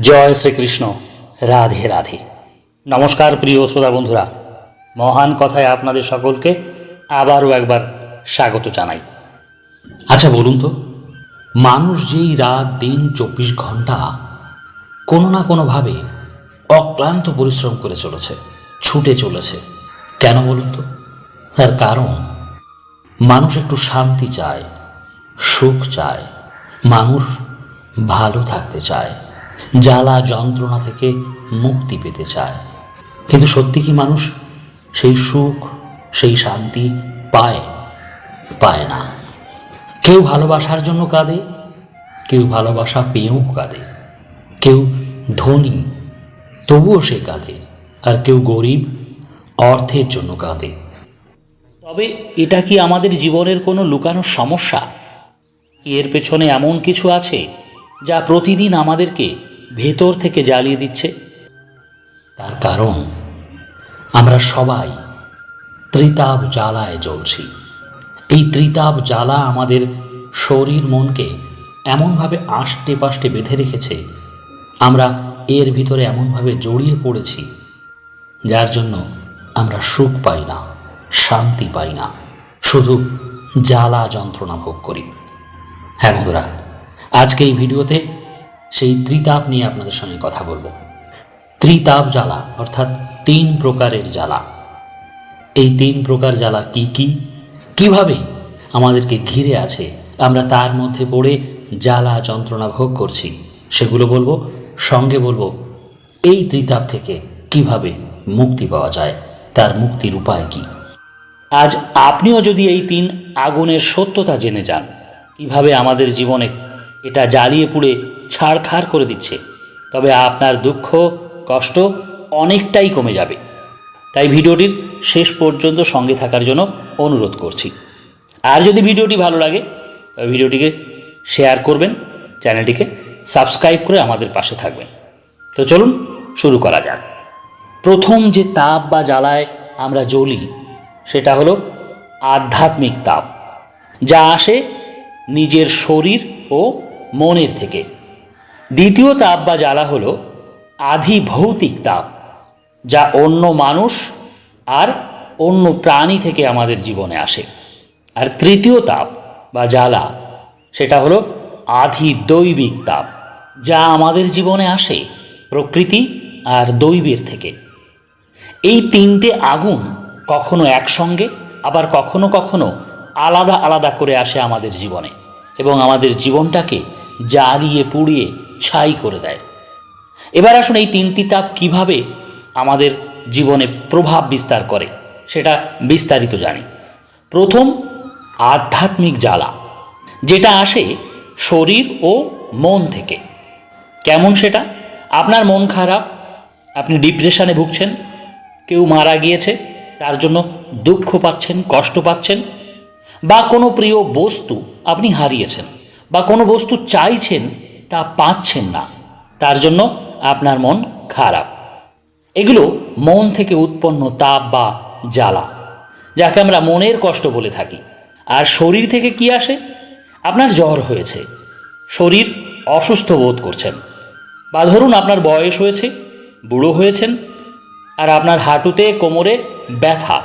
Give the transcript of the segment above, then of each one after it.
জয় শ্রীকৃষ্ণ, রাধে রাধে। নমস্কার প্রিয় শ্রোতা বন্ধুরা। মহান কথায় আপনাদের সকলকে আবারও একবার স্বাগত জানাই। আচ্ছা বলুন তো, মানুষ যেই রাত, দিন, চব্বিশ ঘণ্টা কোনো না কোনোভাবে অক্লান্ত পরিশ্রম করে চলেছে, ছুটে চলেছে, কেন বলুন তো? তার কারণ, মানুষ একটু শান্তি চায়, সুখ চায়, মানুষ ভালো থাকতে চায়। জ্বালা যন্ত্রণা থেকে মুক্তি পেতে চায়। কিন্তু সত্যি কি মানুষ সেই সুখ, সেই শান্তি পায় পায় না? কেউ ভালোবাসার জন্য কাঁদে, কেউ ভালোবাসা পেয়েও কাঁদে। কেউ ধনী, তবুও সে কাঁদে, আর কেউ গরিব, অর্থের জন্য কাঁদে। তবে এটা কি আমাদের জীবনের কোনো লুকানো সমস্যা? এর পেছনে এমন কিছু আছে যা প্রতিদিন আমাদেরকে ভেতর থেকে জ্বালিয়ে দিচ্ছে। তার কারণ, আমরা সবাই ত্রিতাপ জ্বালায় জ্বলছি। এই ত্রিতাপ জ্বালা আমাদের শরীর মনকে এমনভাবে আষ্টে পাষ্টে বেঁধে রেখেছে, আমরা এর ভিতরে এমনভাবে জড়িয়ে পড়েছি, যার জন্য আমরা সুখ পাই না, শান্তি পাই না। শুধু জ্বালা যন্ত্রণা ভোগ করি। হ্যাঁ বন্ধুরা আজকে এই ভিডিওতে সেই ত্রিতাপ নিয়ে আপনাদের সঙ্গে কথা বলব। ত্রিতাপ জ্বালা, অর্থাৎ তিন প্রকারের জ্বালা। এই তিন প্রকার জ্বালা কি কি? কীভাবে আমাদেরকে ঘিরে আছে? আমরা তার মধ্যে পড়ে জ্বালা যন্ত্রণা ভোগ করছি। সেগুলো বলব, সঙ্গে বলব, এই ত্রিতাপ থেকে কীভাবে মুক্তি পাওয়া যায়? তার মুক্তির উপায় কি? আজ আপনিও যদি এই তিন আগুনের সত্যতা জেনে যান, কীভাবে আমাদের জীবনে এটা জ্বালিয়ে পুড়ে ছাড়খাড় করে দিচ্ছে। তবে আপনার দুঃখ, কষ্ট অনেকটাই কমে যাবে। তাই ভিডিওটির শেষ পর্যন্ত সঙ্গে থাকার জন্য অনুরোধ করছি। আর যদি ভিডিওটি ভালো লাগে, তবে ভিডিওটিকে শেয়ার করবেন, চ্যানেলটিকে সাবস্ক্রাইব করে আমাদের পাশে থাকবেন। তো চলুন শুরু করা যাক। প্রথম যে তাপ বা জ্বালায় আমরা জ্বলি, সেটা হলো আধ্যাত্মিক তাপ, যা আসে নিজের শরীর ও মনের থেকে। দ্বিতীয় তাপ বা জ্বালা হলো আধি ভৌতিক তাপ, যা অন্য মানুষ আর অন্য প্রাণী থেকে আমাদের জীবনে আসে। আর তৃতীয় তাপ বা জ্বালা, সেটা হলো আধি দৈবিক তাপ, যা আমাদের জীবনে আসে প্রকৃতি আর দৈবের থেকে। এই তিনটে আগুন কখনো একসঙ্গে, আবার কখনো কখনো আলাদা আলাদা করে আসে আমাদের জীবনে এবং আমাদের জীবনটাকে জ্বালিয়ে পুড়িয়ে ছাই করে দেয়। এবার আসুন এই তিনটি তাপ কীভাবে আমাদের জীবনে প্রভাব বিস্তার করে, সেটা বিস্তারিত জানি। প্রথম, আধ্যাত্মিক জ্বালা, যেটা আসে শরীর ও মন থেকে। কেমন সেটা? আপনার মন খারাপ, আপনি ডিপ্রেশনে ভুগছেন, কেউ মারা গিয়েছে, তার জন্য দুঃখ পাচ্ছেন, কষ্ট পাচ্ছেন, বা কোনো প্রিয় বস্তু আপনি হারিয়েছেন। বা কোনো বস্তু চাইছেন তা পাচ্ছেন না, তার জন্য আপনার মন খারাপ। এগুলো মন থেকে উৎপন্ন তাপ বা জ্বালা, যাকে আমরা মনের কষ্ট বলে থাকি। আর শরীর থেকে কি আসে? আপনার জ্বর হয়েছে, শরীর অসুস্থ বোধ করছেন, বা ধরুন আপনার বয়স হয়েছে, বুড়ো হয়েছেন, আর আপনার হাঁটুতে, কোমরে ব্যথা,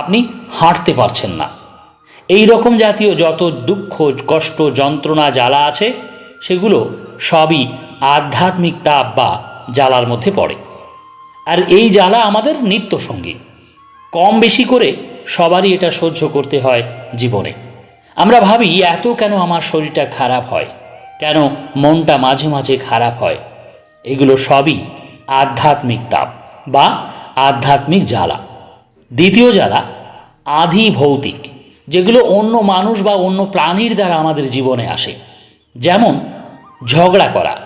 আপনি হাঁটতে পারছেন না। এই রকম জাতীয় যত দুঃখ, কষ্ট, যন্ত্রণা, জ্বালা আছে, সেগুলো সবই আধ্যাত্মিক তাপ বা জ্বালার মধ্যে পড়ে। আর এই জ্বালা আমাদের নিত্য সঙ্গী কম বেশি করে সবারই এটা সহ্য করতে হয় জীবনে। আমরা ভাবি, এত কেন আমার শরীরটা খারাপ হয়? কেন মনটা মাঝে মাঝে খারাপ হয়? এগুলো সবই আধ্যাত্মিক তাপ বা আধ্যাত্মিক জ্বালা। দ্বিতীয় জ্বালা আধি ভৌতিক যেগুলো অন্য মানুষ বা অন্য প্রাণীর দ্বারা আমাদের জীবনে আসে। যেমন, ঝগড়া করা।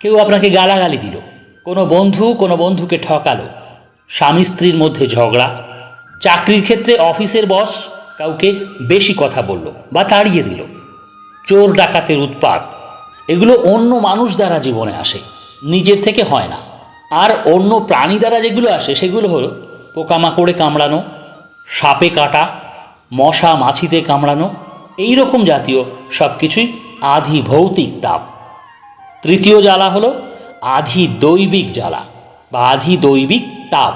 কেউ আপনাকে গালাগালি দিল। কোনো বন্ধু কোনো বন্ধুকে ঠকালো। স্বামী স্ত্রীর মধ্যে ঝগড়া। চাকরির ক্ষেত্রে অফিসের বস কাউকে বেশি কথা বলল বা তাড়িয়ে দিল। চোর ডাকাতের উৎপাত। এগুলো অন্য মানুষ দ্বারা জীবনে আসে। নিজের থেকে হয় না। আর অন্য প্রাণী দ্বারা যেগুলো আসে সেগুলো হলো পোকামাকড়ে কামড়ানো, সাপে কাটা মশা মাছিতে কামড়ানো এই রকম জাতীয় সব কিছুই আধি ভৌতিক তাপ। তৃতীয় জ্বালা হলো আধি দৈবিক জ্বালা বা আধি দৈবিক তাপ,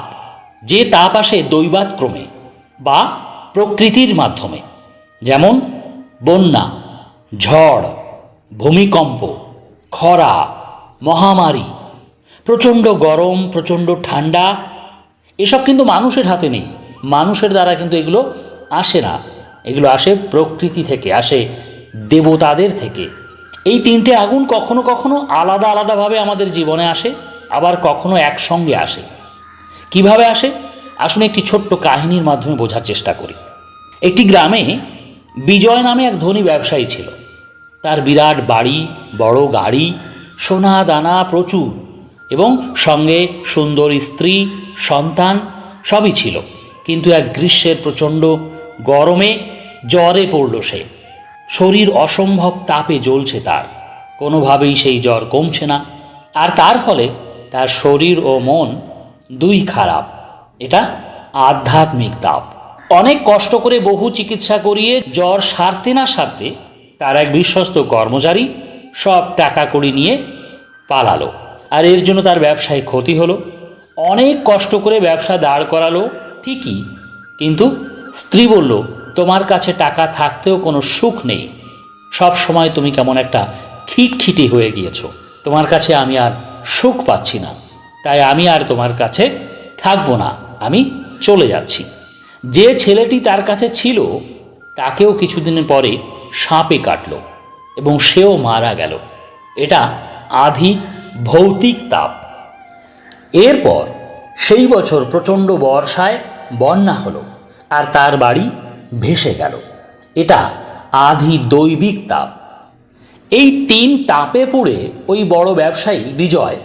যে তাপ আসে দৈবাতক্রমে বা প্রকৃতির মাধ্যমে, যেমন বন্যা, ঝড়, ভূমিকম্প, খরা, মহামারী, প্রচণ্ড গরম, প্রচণ্ড ঠান্ডা, এসব কিন্তু মানুষের হাতে নেই। মানুষের দ্বারা কিন্তু এগুলো আসে না। এগুলো আসে প্রকৃতি থেকে, আসে দেবতাদের থেকে। এই তিনটে আগুন কখনো কখনো আলাদা আলাদাভাবে আমাদের জীবনে আসে, আবার কখনো একসঙ্গে আসে। কীভাবে আসে? আসুন একটি ছোট্ট কাহিনীর মাধ্যমে বোঝার চেষ্টা করি। একটি গ্রামে বিজয় নামে এক ধনী ব্যবসায়ী ছিল। তার বিরাট বাড়ি, বড় গাড়ি, সোনা দানা প্রচুর এবং সঙ্গে সুন্দর স্ত্রী, সন্তান সবই ছিল। কিন্তু এক গ্রীষ্মের প্রচণ্ড গরমে জ্বরে পড়ল সে। শরীর অসম্ভব তাপে জ্বলছে তার। কোনোভাবেই সেই জ্বর কমছে না। আর তার ফলে তার শরীর ও মন দুই খারাপ। এটা আধ্যাত্মিক তাপ। অনেক কষ্ট করে বহু চিকিৎসা করিয়ে জ্বর সারতে না সারতে তার এক বিশ্বস্ত কর্মচারী সব টাকা কড়ি নিয়ে পালালো। আর এর জন্য তার ব্যবসায় ক্ষতি হলো। অনেক কষ্ট করে ব্যবসা দাঁড় করালো ঠিকই, কিন্তু স্ত্রী বলল, তোমার কাছে টাকা থাকতেও কোনো সুখ নেই। সব সময় তুমি কেমন একটা খিটখিটি হয়ে গিয়েছো। তোমার কাছে আমি আর সুখ পাচ্ছি না। তাই আমি আর তোমার কাছে থাকব না। আমি চলে যাচ্ছি। যে ছেলেটি তার কাছে ছিল, তাকেও কিছুদিন পরে সাপে কাটলো এবং সেও মারা গেল। এটা আধি ভৌতিক তাপ। এরপর সেই বছর প্রচণ্ড বর্ষায় বন্যা হলো। আর তার বাড়ি ভেসে গেল। এটা আধি দৈবিক তাপ। এই তিন তাপে পড়ে ওই বড় ব্যবসায়ী বিজয়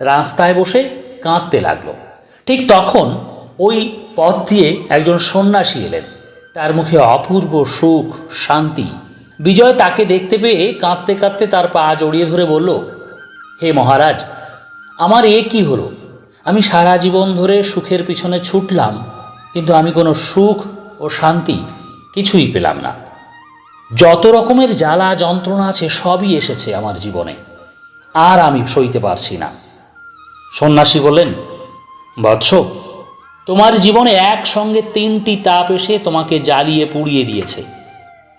রাস্তায় বসে কাঁদতে লাগল। ঠিক তখন ওই পথ দিয়ে একজন সন্ন্যাসী এলেন। তার মুখে অপূর্ব সুখ, শান্তি। বিজয় তাকে দেখতে পেয়ে কাঁদতে কাঁদতে তার পা জড়িয়ে ধরে বলল, হে মহারাজ, আমার এ কি হলো? আমি সারা জীবন ধরে সুখের পিছনে ছুটলাম কিন্তু আমি কোনো সুখ ও শান্তি কিছুই পেলাম না। যত রকমের জ্বালা যন্ত্রণা আছে, সবই এসেছে আমার জীবনে। আর আমি সইতে পারছি না। সন্ন্যাসী বললেন, বৎস, তোমার জীবনে একসঙ্গে তিনটি তাপ এসে তোমাকে জ্বালিয়ে পুড়িয়ে দিয়েছে।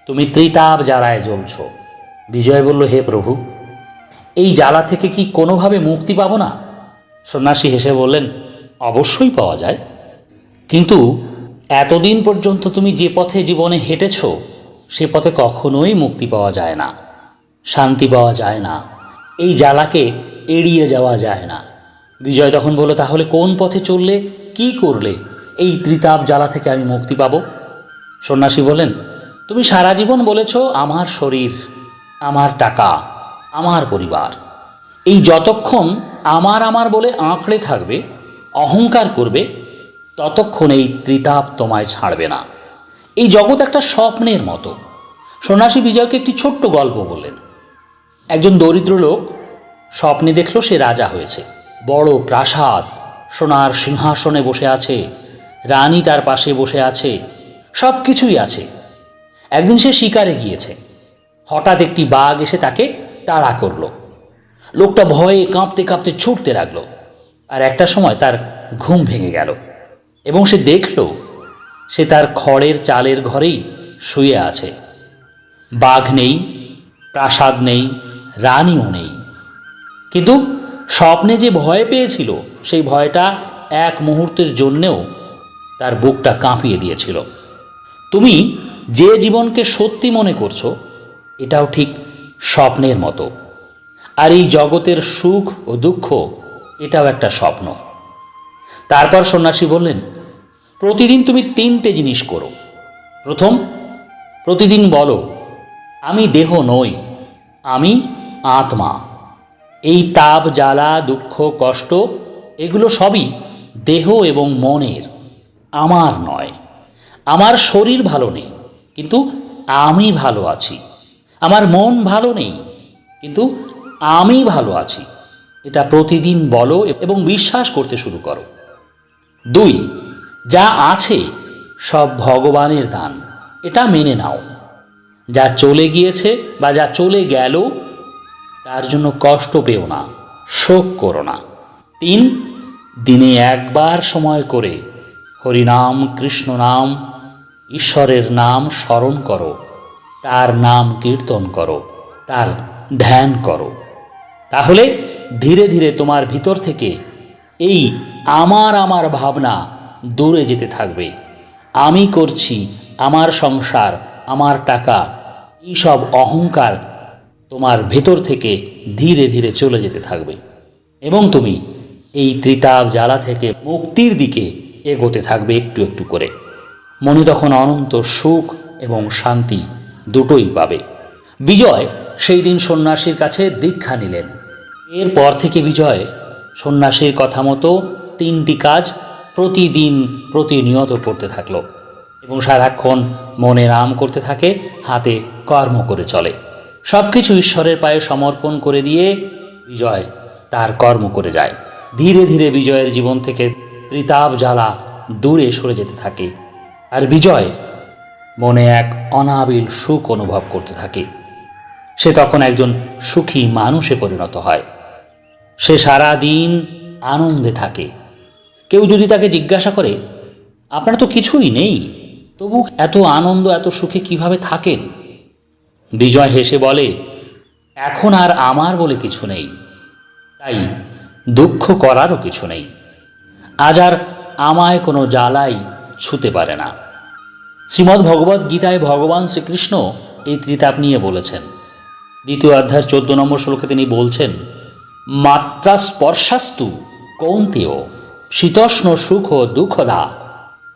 তুমি ত্রিতাপ জ্বালায় জ্বলছ। বিজয় বলল, হে প্রভু, এই জ্বালা থেকে কি কোনোভাবে মুক্তি পাবো না? সন্ন্যাসী হেসে বললেন, অবশ্যই পাওয়া যায়। কিন্তু এতদিন পর্যন্ত তুমি যে পথে জীবনে হেঁটেছ, সে পথে কখনোই মুক্তি পাওয়া যায় না, শান্তি পাওয়া যায় না, এই জ্বালাকে এড়িয়ে যাওয়া যায় না। বিজয় তখন বলল, তাহলে কোন পথে চললে, কি করলে এই ত্রিতাপ জ্বালা থেকে আমি মুক্তি পাব? সন্ন্যাসী বলেন তুমি সারা জীবন বলেছ, আমার শরীর, আমার টাকা, আমার পরিবার। এই যতক্ষণ আমার আমার বলে আঁকড়ে থাকবে, অহংকার করবে ততক্ষণ এই ত্রিতাপ তোমায় ছাড়বে না। এই জগৎ একটা স্বপ্নের মতো। সন্ন্যাসী বিজয়কে একটি ছোট্ট গল্প বললেন। একজন দরিদ্র লোক স্বপ্নে দেখল সে রাজা হয়েছে। বড় প্রাসাদ, সোনার সিংহাসনে বসে আছে, রানী তার পাশে বসে আছে সব কিছুই আছে। একদিন সে শিকারে গিয়েছে। হঠাৎ একটি বাঘ এসে তাকে তাড়া করল। লোকটা ভয়ে কাঁপতে কাঁপতে ছুটতে লাগল। আর একটা সময় তার ঘুম ভেঙে গেল। এবং সে দেখল, সে তার খড়ের চালের ঘরেই শুয়ে আছে। বাঘ নেই, প্রাসাদ নেই, রানীও নেই। কিন্তু স্বপ্নে যে ভয় পেয়েছিল, সেই ভয়টা এক মুহূর্তের জন্যেও তার বুকটা কাঁপিয়ে দিয়েছিল। তুমি যে জীবনকে সত্যি মনে করছ, এটাও ঠিক স্বপ্নের মতো। আর এই জগতের সুখ ও দুঃখ, এটাও একটা স্বপ্ন। তারপর সন্ন্যাসী বললেন প্রতিদিন তুমি তিনটে জিনিস করো। প্রথম, প্রতিদিন বলো, আমি দেহ নই, আমি আত্মা। এই তাপ, জ্বালা, দুঃখ, কষ্ট, এগুলো সবই দেহ এবং মনের, আমার নয়। আমার শরীর ভালো নেই, কিন্তু আমি ভালো আছি। আমার মন ভালো নেই, কিন্তু আমি ভালো আছি। এটা প্রতিদিন বলো এবং বিশ্বাস করতে শুরু করো। দুই যা আছে সব ভগবানের দান। এটা মেনে নাও। যা চলে গিয়েছে বা যা চলে গেল, তার জন্য কষ্ট পেও না, শোক করো না। তিন, দিনে একবার সময় করে হরিনাম, কৃষ্ণ নাম, ঈশ্বরের নাম স্মরণ করো, তার নাম কীর্তন করো, তার ধ্যান করো। তাহলে ধীরে ধীরে তোমার ভিতর থেকে এই আমার আমার ভাবনা দূরে যেতে থাকবে। আমি করছি আমার সংসার, আমার টাকা, এইসব অহংকার তোমার ভেতর থেকে ধীরে ধীরে চলে যেতে থাকবে। এবং তুমি এই ত্রিতাপ জ্বালা থেকে মুক্তির দিকে এগোতে থাকবে একটু একটু করে। মনে তখন অনন্ত সুখ এবং শান্তি দুটোই পাবে। বিজয় সেই দিন সন্ন্যাসীর কাছে দীক্ষা নিলেন। এরপর থেকে বিজয় সন্ন্যাসীর কথা মতো তিনটি কাজ প্রতিদিন প্রতিনিয়ত করতে থাকল এবং সারাক্ষণ মনে নাম করতে থাকে, হাতে কর্ম করে চলে। সব কিছু ঈশ্বরের পায়ে সমর্পণ করে দিয়ে বিজয় তার কর্ম করে যায়। ধীরে ধীরে বিজয়ের জীবন থেকে ত্রিতাপ জ্বালা দূরে সরে যেতে থাকে আর বিজয় মনে এক অনাবিল সুখ অনুভব করতে থাকে। সে তখন একজন সুখী মানুষে পরিণত হয়। সে সারা দিন আনন্দে থাকে। কেউ যদি তাকে জিজ্ঞাসা করে, আপনার তো কিছুই নেই, তবু এত আনন্দ, এত সুখে কীভাবে থাকেন? বিজয় হেসে বলে, এখন আর আমার বলে কিছু নেই, তাই দুঃখ করারও কিছু নেই। আজ আর আমায় কোনো জ্বালাই ছুতে পারে না। শ্রীমদ্ ভগবদ্ গীতায় ভগবান শ্রীকৃষ্ণ এই ত্রিতাপ নিয়ে বলেছেন। দ্বিতীয় অধ্যায় চোদ্দ নম্বর শ্লোকে তিনি বলছেন, মাত্রা স্পর্শাস্তু কৌন্তেয়। শীতষ্ণ সুখ দুঃখদা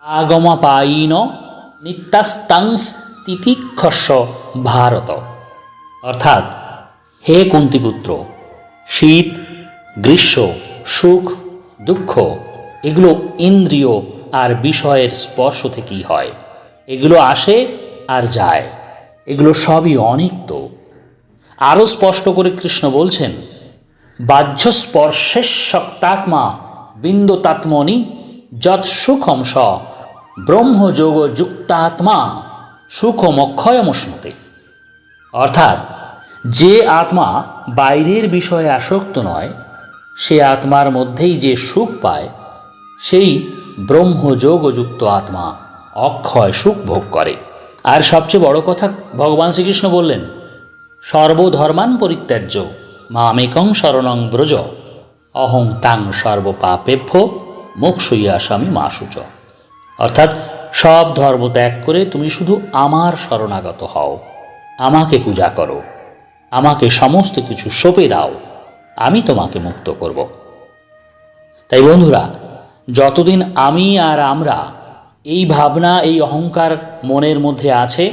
আগমাপায়ীন নিত্যাস্তাংস্তিতিক্ষস্য ভারত। অর্থাৎ, হে কুন্তিপুত্র, শীত, গ্রীষ্ম, সুখ, দুঃখ, এগুলো ইন্দ্রিয় আর বিষয়ের স্পর্শ থেকেই হয়। এগুলো আসে আর যায়। এগুলো সবই অনিত্য। আরও স্পষ্ট করে কৃষ্ণ বলছেন বাহ্য স্পর্শের শক্তাত্মা বিন্দুতাত্মনি যৎ সুখম স ব্রহ্মযোগ যুক্তাত্মা সুখমক্ষয়মশ্নুতে অর্থাৎ যে আত্মা বাইরের বিষয়ে আসক্ত নয়, সে আত্মার মধ্যেই যে সুখ পায়, সেই ব্রহ্মযোগযুক্ত আত্মা অক্ষয় সুখ ভোগ করে। আর সবচেয়ে বড় কথা ভগবান শ্রীকৃষ্ণ বললেন, সর্বধর্মান পরিত্যাজ্য, মামেকং শরণং ব্রজ। অহং তাং সর্বপাপেভ্য স্বামী মাসুচ। অর্থাৎ সব ধর্ম ত্যাগ করে তুমি শুধু আমার শরণাগত হও, আমাকে পূজা করো, আমাকে সমস্ত কিছু সঁপে দাও, আমি তোমাকে মুক্ত করব। তাই বন্ধুরা, যতদিন আমি আর আমরা এই ভাবনা, এই অহংকার মনের মধ্যে আছে,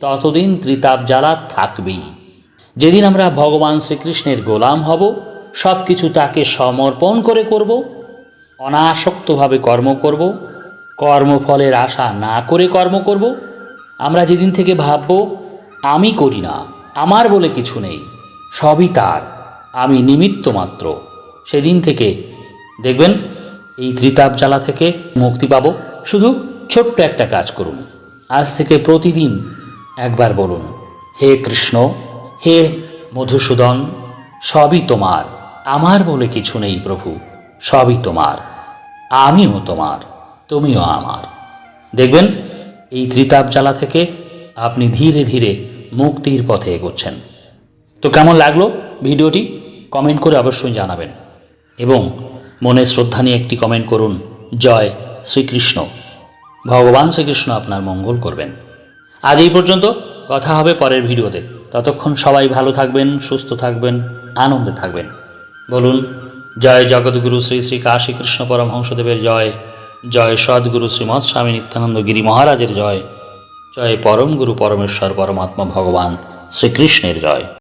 ততদিন ত্রিতাপ জ্বালা থাকবেই। যেদিন আমরা ভগবান শ্রীকৃষ্ণের গোলাম হব সব কিছু তাকে সমর্পণ করে করব, অনাসক্তভাবে কর্ম করব, কর্মফলের আশা না করে কর্ম করব। আমরা যেদিন থেকে ভাবব, আমি করি না, আমার বলে কিছু নেই, সবই তার, আমি নিমিত্ত মাত্র। সেদিন থেকে, দেখবেন, এই ত্রিতাপ জ্বালা থেকে মুক্তি পাবো। শুধু ছোট্ট একটা কাজ করুন। আজ থেকে প্রতিদিন একবার বলুন, হে কৃষ্ণ, হে মধুসূদন, সবই তোমার। আমার বলে কিছু নেই প্রভু, সবই তোমার। আমিও তোমার, তুমিও আমার। দেখবেন, এই ত্রিতাপ জ্বালা থেকে আপনি ধীরে ধীরে মুক্তির পথে এগোচ্ছেন। তো কেমন লাগল ভিডিওটি? কমেন্ট করে অবশ্যই জানাবেন। এবং মনে শ্রদ্ধা নিয়ে একটি কমেন্ট করুন, জয় শ্রীকৃষ্ণ। ভগবান শ্রীকৃষ্ণ আপনার মঙ্গল করবেন। আজ এই পর্যন্ত, কথা হবে পরের ভিডিওতে। ততক্ষণ সবাই ভালো থাকবেন, সুস্থ থাকবেন, আনন্দে থাকবেন। বলুন, জয় জগৎগুরু শ্রী শ্রী কাশী কৃষ্ণ পরমহংসদেবের জয় জয় সদ্গুরু শ্রীমৎ স্বামী নিত্যানন্দ গিরি মহারাজের জয় জয় পরম গুরু পরমেশ্বর পরমাত্মা ভগবান শ্রীকৃষ্ণের জয়।